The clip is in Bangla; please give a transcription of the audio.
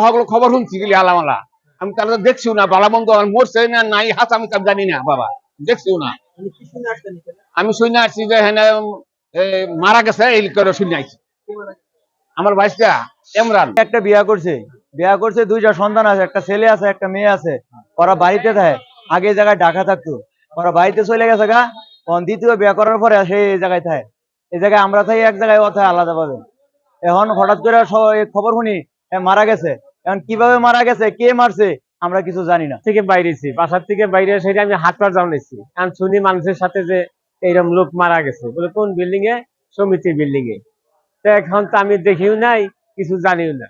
হগলো খবর শুনছি গেলি আলামালা। আমি তারা দেখছিও না বালা বন্ধু আমার মরছে না নাই হাত আমি তার জানি না বাবা। দেখছিও না? আমি শুনে আসছি যে হ্যাঁ মারা গেছে এই করে শুনে আসছি? আমার ভাইসটা এমরান একটা বিয়া করছে। বিয়া করছে দুইটা সন্তান আছে একটা ছেলে আছে একটা মেয়ে আছে। ওরা বাড়িতে থাকে আগে জায়গায় ঢাকা থাকতো। ওরা বাড়িতে চলে গেছে গা দ্বিতীয় বিয়া করার পরে সে এই জায়গায় থাকে। এই জায়গায় আমরা থাকি এক জায়গায় ও থাকে আলাদা ভাবে। এখন হঠাৎ করে সব- খবর শুনি মারা গেছে। এখন কীভাবে মারা গেছে, কে মারছে, আমরা কিছু জানি না। থেকে বাইরেছি বাসার থেকে বাইরে এসে আমি হাত পা জানাইছি কারণ শুনি মানুষের সাথে যে এইরকম লোক মারা গেছে। বলে, কোন বিল্ডিং এ? সমিতি বিল্ডিং এ। তো এখন তো আমি দেখিও নাই, কিছু জানিও না।